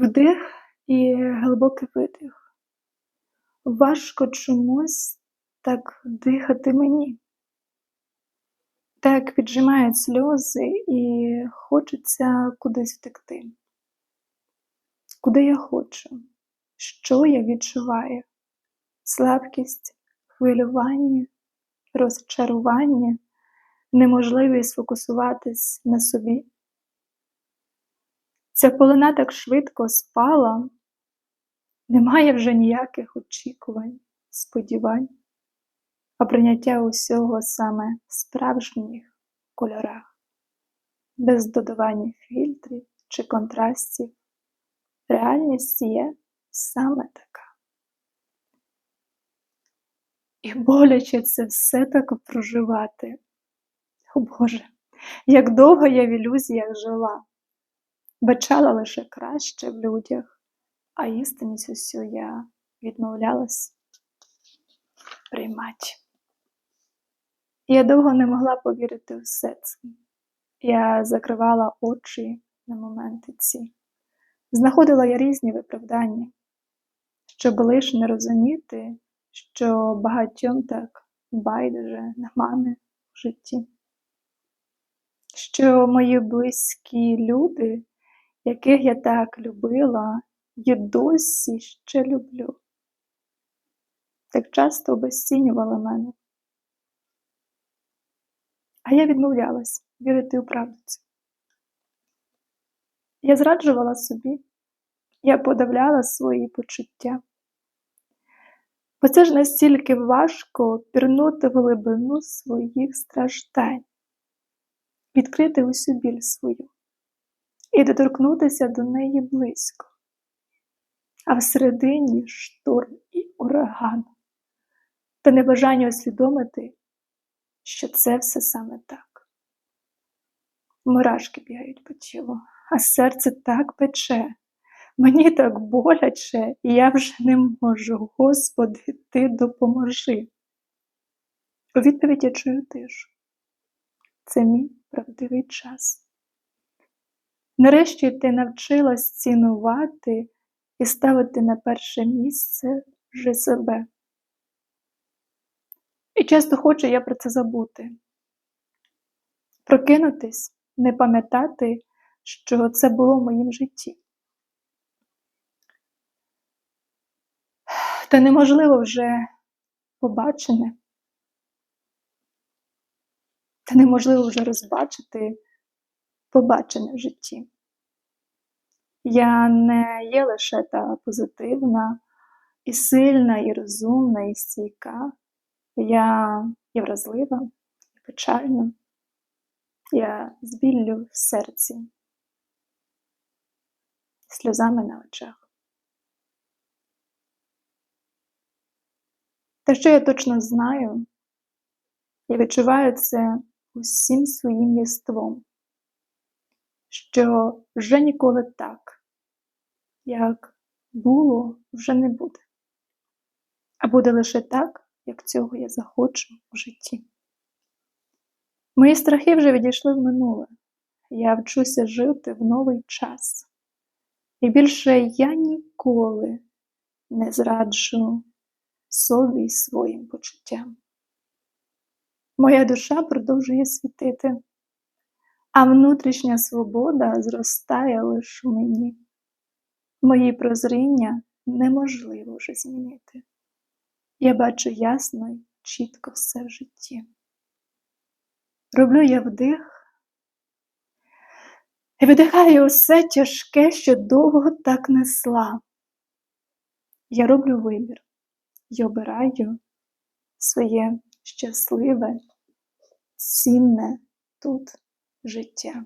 Вдих і глибокий видих. Важко чомусь так дихати мені. Так піджимають сльози і хочеться кудись втекти. Куди я хочу? Що я відчуваю? Слабкість, хвилювання, розчарування, неможливість сфокусуватись на собі. Ця полина так швидко спала, немає вже ніяких очікувань, сподівань, а прийняття усього саме в справжніх кольорах, без додавання фільтрів чи контрастів. Реальність є саме така. І боляче це все так проживати. О Боже, як довго я в ілюзіях жила, бачала лише краще в людях, а істинність усю я відмовлялась приймати. Я довго не могла повірити все це. Я закривала очі на моменти ці. Знаходила я різні виправдання, щоб лиш не розуміти, що багатьом так байдуже на мене в житті, що мої близькі люди, яких я так любила, і досі ще люблю, так часто обесцінювали мене. А я відмовлялась вірити у правду. Я зраджувала собі, я подавляла свої почуття. Бо це ж настільки важко пірнути в глибину своїх страждань, відкрити усю біль свою і доторкнутися до неї близько, а всередині шторм і ураган, та небажання усвідомити, що це все саме так. Мурашки бігають по тілу, а серце так пече. Мені так боляче, і я вже не можу, Господи, Ти допоможи. У відповідь я чую тишу. Це мій правдивий час. Нарешті ти навчилась цінувати і ставити на перше місце вже себе. І часто хочу я про це забути. Прокинутись, не пам'ятати, що це було в моїм житті. Та неможливо вже побачене, та неможливо вже розбачити побачене в житті. Я не є лише та позитивна, і сильна, і розумна, і стійка. Я є вразлива, і печальна, я з біллю в серці, сльозами на очах. Та що я точно знаю, я відчуваю це усім своїм єством, що вже ніколи так, як було, вже не буде, а буде лише так, як цього я захочу в житті. Мої страхи вже відійшли в минуле, я вчуся жити в новий час, і більше я ніколи не зраджу собі своїм почуттям. Моя душа продовжує світити, а внутрішня свобода зростає лише у мені. Мої прозріння неможливо вже змінити. Я бачу ясно й чітко все в житті. Роблю я вдих і видихаю усе тяжке, що довго так несла. Я роблю вибір і обираю своє щасливе, цінне тут життя.